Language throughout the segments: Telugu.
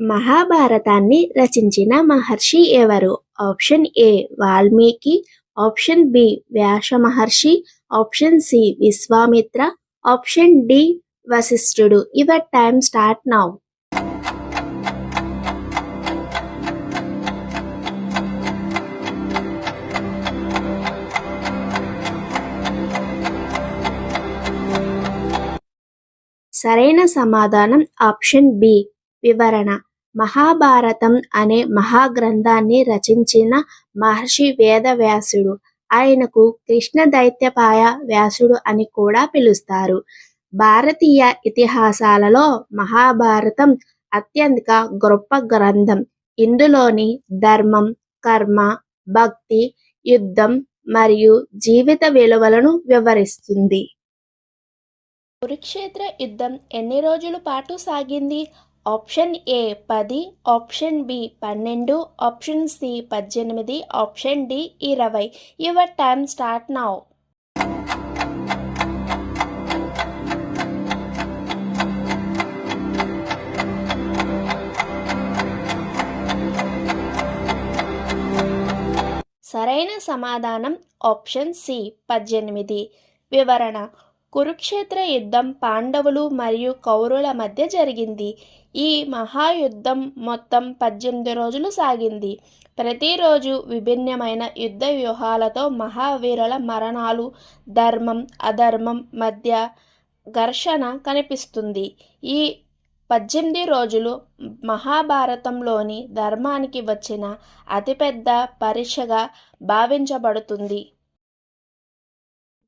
మహాభారతాన్ని రచించిన మహర్షి ఎవరు? Option A Valmiki option B Vyasa Maharshi option C Vishwamitra option D వశిష్ఠుడు. Your time start now. సరైన సమాధానం ఆప్షన్ బి. వివరణ. మహాభారతం అనే మహాగ్రంథాన్ని రచించిన మహర్షి వేదవ్యాసుడు. ఆయనకు కృష్ణ దైత్యపాయ వ్యాసుడు అని కూడా పిలుస్తారు. భారతీయ ఇతిహాసాలలో మహాభారతం అత్యంత గొప్ప గ్రంథం. ఇందులోని ధర్మం కర్మ భక్తి యుద్ధం మరియు జీవిత విలువలను వివరిస్తుంది. కురుక్షేత్ర యుద్ధం ఎన్ని రోజుల పాటు సాగింది? ఆప్షన్ ఏ పది ఆప్షన్ బి పన్నెండు ఆప్షన్ సి పద్దెనిమిది ఆప్షన్ డి ఇరవై. యువర్ టైమ్ స్టార్ట్ నౌ సరైన సమాధానం ఆప్షన్ సి పద్దెనిమిది. వివరణ కురుక్షేత్ర యుద్ధం పాండవులు మరియు కౌరవుల మధ్య జరిగింది. ఈ మహాయుద్ధం మొత్తం పద్దెనిమిది రోజులు సాగింది. ప్రతిరోజు విభిన్నమైన యుద్ధ వ్యూహాలతో మహావీరుల మరణాలు ధర్మం అధర్మం మధ్య ఘర్షణ కనిపిస్తుంది. ఈ పద్దెనిమిది రోజులు మహాభారతంలోని ధర్మానికి వచ్చిన అతిపెద్ద పరీక్షగా భావించబడుతుంది.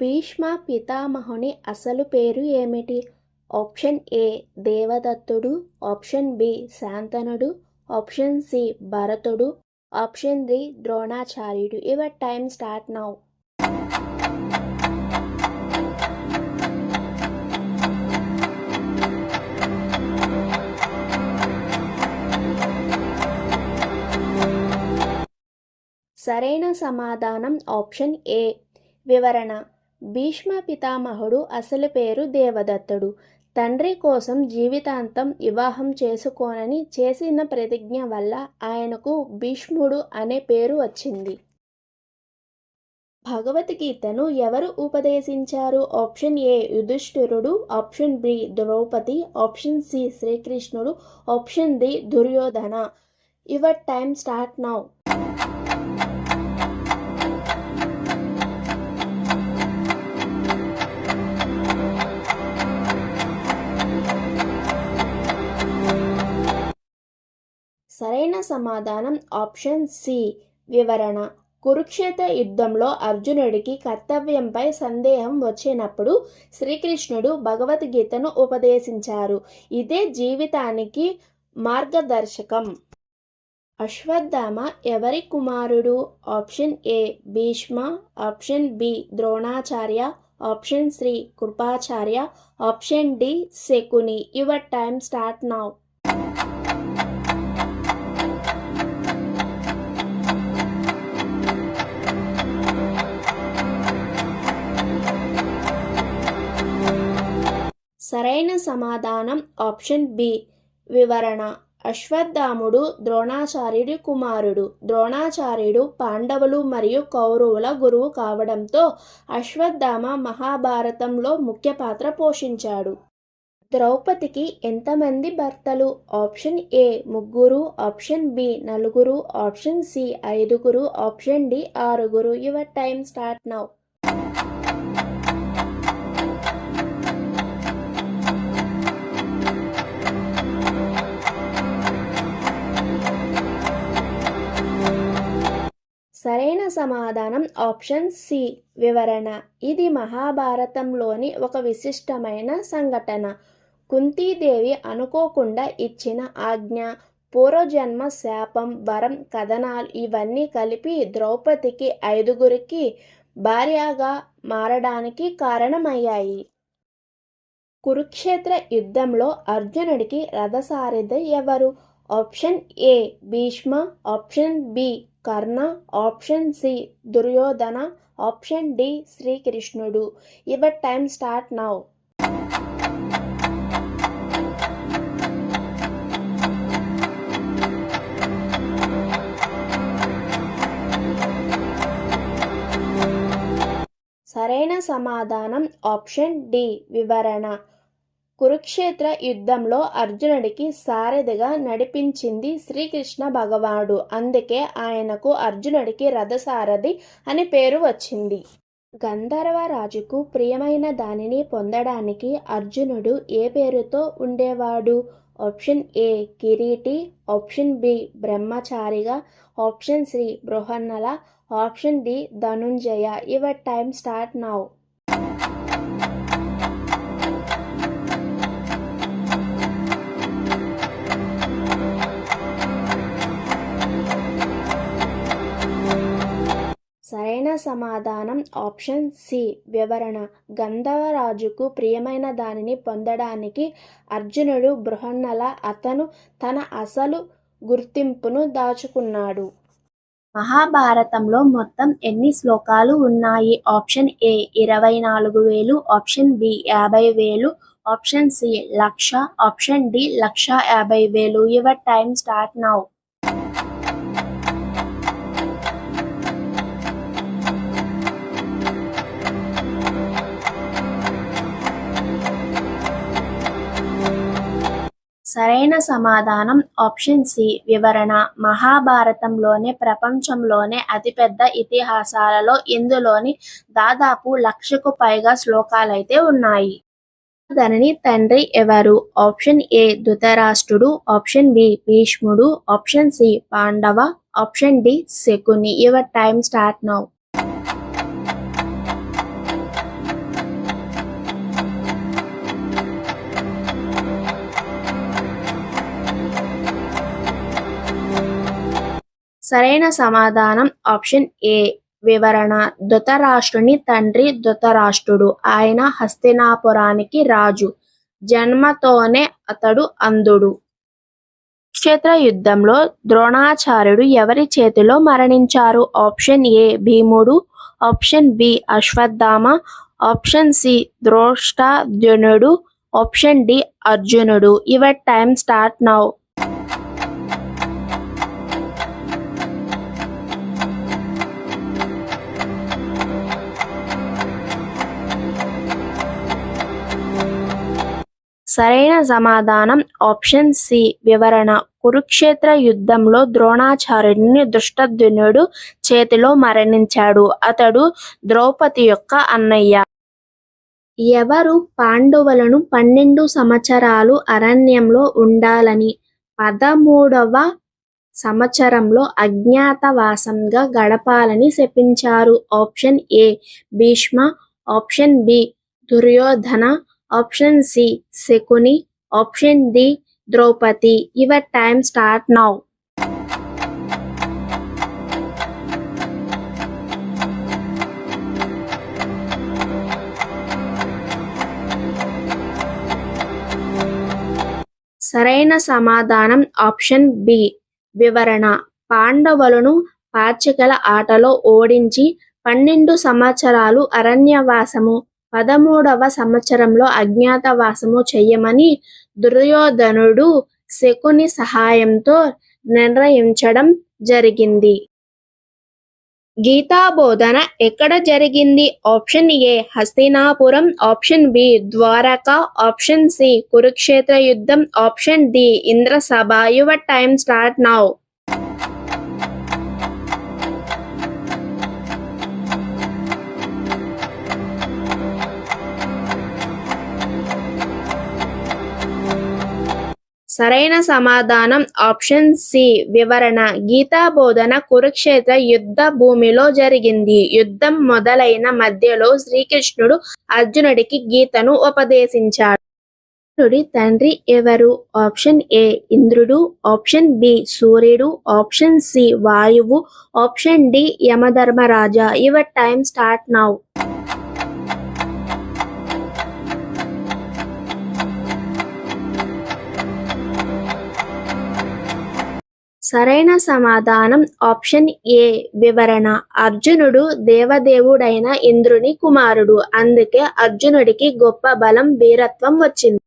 భీష్మ పితామహుని అసలు పేరు ఏమిటి? ఆప్షన్ ఏ దేవదత్తుడు ఆప్షన్ బి శాంతనుడు ఆప్షన్ సి భరతుడు option D Dronacharyudu. Your time start now. సరైన సమాధానం ఆప్షన్ ఏ. వివరణ. భీష్మ పితామహుడు అసలు పేరు దేవదత్తుడు. తండ్రి కోసం జీవితాంతం వివాహం చేసుకోనని చేసిన ప్రతిజ్ఞ వల్ల ఆయనకు భీష్ముడు అనే పేరు వచ్చింది. భగవద్గీతను ఎవరు ఉపదేశించారు? ఆప్షన్ ఏ యుధిష్ఠిరుడు option B Draupadi option C శ్రీకృష్ణుడు option D Duryodhana. Your time start now. సరైన సమాధానం ఆప్షన్ సి. వివరణ. కురుక్షేత్ర యుద్ధంలో అర్జునుడికి కర్తవ్యంపై సందేహం వచ్చినప్పుడు శ్రీకృష్ణుడు భగవద్గీతను ఉపదేశించారు. ఇదే జీవితానికి మార్గదర్శకం. అశ్వత్థామ ఎవరి కుమారుడు? Option A. Bhishma. Option B. Dronacharya. Option C Kripacharya. Option D. Shakuni. Your time start now. సరైన సమాధానం ఆప్షన్ బి. వివరణ. అశ్వత్థాముడు ద్రోణాచార్యుడి కుమారుడు. ద్రోణాచార్యుడు పాండవులు మరియు కౌరవుల గురువు కావడంతో అశ్వత్థామ మహాభారతంలో ముఖ్య పాత్ర పోషించాడు. ద్రౌపదికి ఎంతమంది భర్తలు? Option A. ముగ్గురు. Option B. నలుగురు. Option C. ఐదుగురు. Option D. ఆరుగురు. Your time start now. సరైన సమాధానం ఆప్షన్ సి. వివరణ. ఇది మహాభారతంలోని ఒక విశిష్టమైన సంఘటన. కుంతీదేవి అనుకోకుండా ఇచ్చిన ఆజ్ఞ పూర్వజన్మ శాపం వరం కథనాలు ఇవన్నీ కలిపి ద్రౌపదికి ఐదుగురికి భార్యగా మారడానికి కారణమయ్యాయి. కురుక్షేత్ర యుద్ధంలో అర్జునుడికి రథసారథి ఎవరు? Option A. Bhishma. Option B. Karna option C Duryodhana option D శ్రీకృష్ణుడు. ఇవర్ టైం స్టార్ట్ నౌ సరైన సమాధానం ఆప్షన్ డి వివరణ. కురుక్షేత్ర యుద్ధంలో అర్జునుడికి సారథిగా నడిపించింది శ్రీకృష్ణ భగవానుడు. అందుకే ఆయనకు అర్జునుడికి రథసారథి అని పేరు వచ్చింది. గంధర్వ రాజుకు ప్రియమైన దానిని పొందడానికి అర్జునుడు ఏ పేరుతో ఉండేవాడు? Option A Kiriti option B బ్రహ్మచారిగా option C Brihannala option D Dhananjaya. Your time start now. సరైన సమాధానం ఆప్షన్ సి. వివరణ. గంధర్వరాజుకు ప్రియమైన దానిని పొందడానికి అర్జునుడు బృహన్నల అతను తన అసలు గుర్తింపును దాచుకున్నాడు. మహాభారతంలో మొత్తం ఎన్ని శ్లోకాలు ఉన్నాయి? ఆప్షన్ ఏ ఇరవై నాలుగు వేలు ఆప్షన్ బి యాభై వేలు ఆప్షన్ సి లక్ష ఆప్షన్ డి లక్ష యాభై వేలు. Your time start now. సరైన సమాధానం ఆప్షన్ సి వివరణ. మహాభారతంలోనే ప్రపంచంలోనే అతిపెద్ద ఇతిహాసాలలో ఇందులోని దాదాపు లక్షకు పైగా శ్లోకాలైతే ఉన్నాయి. దానిని తండ్రి ఎవరు? ఆప్షన్ ఏ ధృతరాష్ట్రుడు. ఆప్షన్ బి భీష్ముడు. Option C Pandava. Option D Shakuni. Your time start now. సరైన సమాధానం ఆప్షన్ ఏ. వివరణ. ధృతరాష్ట్రుని తండ్రి ధృతరాష్ట్రుడు. ఆయన హస్తినాపురానికి రాజు. జన్మతోనే అతడు అంధుడు. క్షేత్ర యుద్ధంలో ద్రోణాచార్యుడు ఎవరి చేతిలో మరణించారు? Option A. భీముడు. Option B. Ashwatthama. Option C. ద్రోష్టాద్యునుడు option D. అర్జునుడు. Your time start now. సరైన సమాధానం. ఆప్షన్ సి వివరణ. కురుక్షేత్ర యుద్ధంలో ద్రోణాచార్యుడిని దుష్టద్యునుడు చేతిలో మరణించాడు. అతడు ద్రౌపది యొక్క అన్నయ్య. ఎవరు పాండవులను పన్నెండు సంవత్సరాలు అరణ్యంలో ఉండాలని పదమూడవ సంవత్సరంలో అజ్ఞాతవాసంగా గడపాలని శపించారు. Option A Bhishma. Option B Duryodhana. Option C Shakuni option D Draupadi. Your time start now సరైన సమాధానం ఆప్షన్ బి. వివరణ. పాండవులను పాచికల ఆటలో ఓడించి పన్నెండు సంవత్సరాలు అరణ్యవాసము పదమూడవ సంవత్సరంలో అజ్ఞాతవాసము చెయ్యమని దుర్యోధనుడు శకుని సహాయంతో నిర్ణయించడం జరిగింది. గీతా బోధన ఎక్కడ జరిగింది? Option A Hastinapuram option B Dwaraka option C Kurukshetra యుద్ధం option D Indrasabha. Your time start now. సరైన సమాధానం. ఆప్షన్ సి వివరణ. గీతా బోధన కురుక్షేత్ర యుద్ధ భూమిలో జరిగింది. యుద్ధం మొదలైన మధ్యలో శ్రీకృష్ణుడు అర్జునుడికి గీతను ఉపదేశించాడు. అర్జునుడి తండ్రి ఎవరు? ఆప్షన్ ఏ ఇంద్రుడు. ఆప్షన్ బి సూర్యుడు. ఆప్షన్ సి వాయువు. Option D Yamadharmaraja. Your time start now. సరైన సమాధానం ఆప్షన్ ఏ. వివరణ. అర్జునుడు దేవదేవుడైన ఇంద్రుని కుమారుడు. అందుకే అర్జునుడికి గొప్ప బలం వీరత్వం వచ్చింది.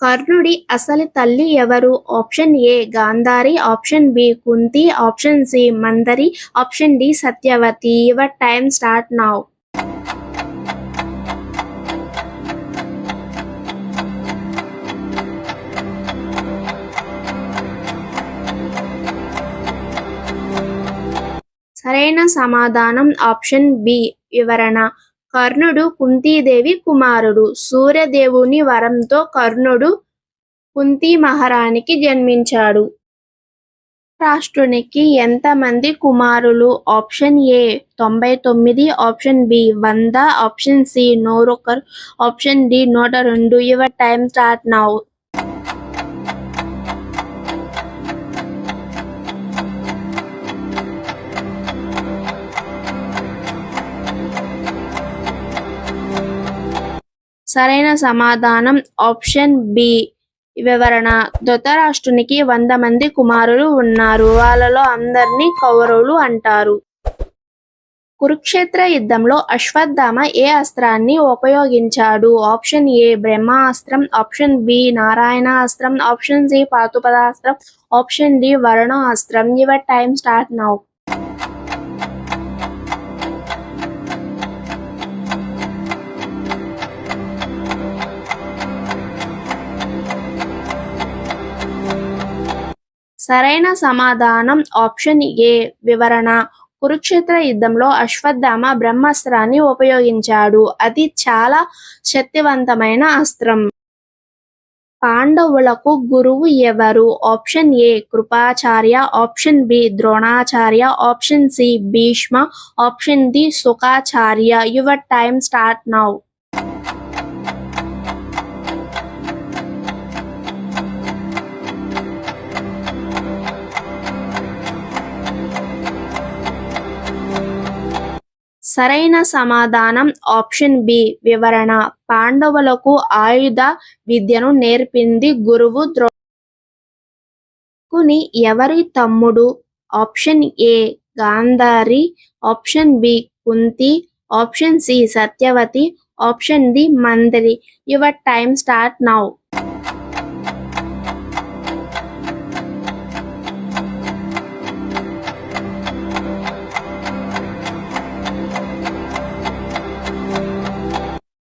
కర్ణుడి అసలు తల్లి ఎవరు? Option A. Gandhari. Option B. Kunti. Option C. మందరి. Option D. Satyavati. Your time start now. సరైన సమాధానం ఆప్షన్ బి. వివరణ. కర్ణుడు కుంతీదేవి కుమారుడు. సూర్యదేవుని వరంతో కర్ణుడు కుంతి మహారాణికి జన్మించాడు. రాష్ట్రునికి ఎంతమంది కుమారులు? ఆప్షన్ ఏ తొంభై తొమ్మిది ఆప్షన్ బి వంద ఆప్షన్ సి నూరొకరు ఆప్షన్ డి నూట రెండు. Your time start now. సరైన సమాధానం. Option B. వివరణ. ధృతరాష్ట్రునికి వంద మంది కుమారులు ఉన్నారు. వాళ్ళలో అందరినీ కౌరవులు అంటారు. కురుక్షేత్ర యుద్ధంలో అశ్వత్థామ ఏ అస్త్రాన్ని ఉపయోగించాడు? Option A. బ్రహ్మాస్త్రం. Option B. నారాయణ అస్త్రం option C. పాతుపదాస్త్రం. Option D. వరుణాస్త్రం. Your time start now. సరైన సమాధానం ఆప్షన్ ఏ వివరణ. కురుక్షేత్ర యుద్ధంలో అశ్వత్థామ బ్రహ్మాస్త్రాన్ని ఉపయోగించాడు. అది చాలా శక్తివంతమైన అస్త్రం. పాండవులకు గురువు ఎవరు? Option A Kripacharya option B Dronacharya option C Bhishma option D Sukhacharya. Your time start now సరైన సమాధానం ఆప్షన్ బి. వివరణ. పాండవులకు ఆయుధ విద్యను నేర్పింది గురువు ద్రోణుని ఎవరి తమ్ముడు? Option A. Gandhari. Option B. Kunti. Option C. Satyavati. Option D. మందరి your time start now.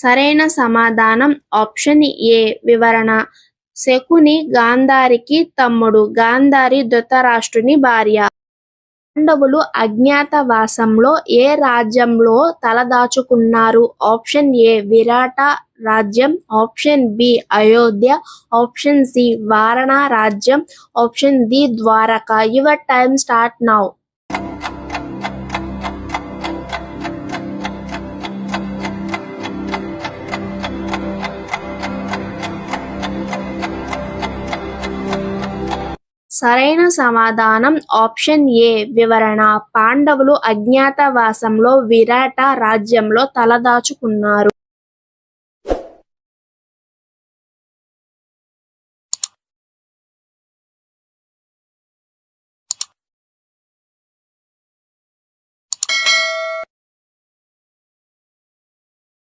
సరైన సమాధానం. Option A. వివరణ. శకుని గాంధారికి తమ్ముడు. గాంధారి ధృతరాష్ట్రుని భార్య. పాండవులు అజ్ఞాతవాసంలో ఏ రాజ్యంలో తలదాచుకున్నారు? Option A. విరాట రాజ్యం. Option B. Ayodhya. Option C. Varana రాజ్యం. Option D. Dwaraka. Your time start now. సరైన సమాధానం. ఆప్షన్ ఏ వివరణ. పాండవులు అజ్ఞాతవాసంలో విరాట రాజ్యంలో తలదాచుకున్నారు.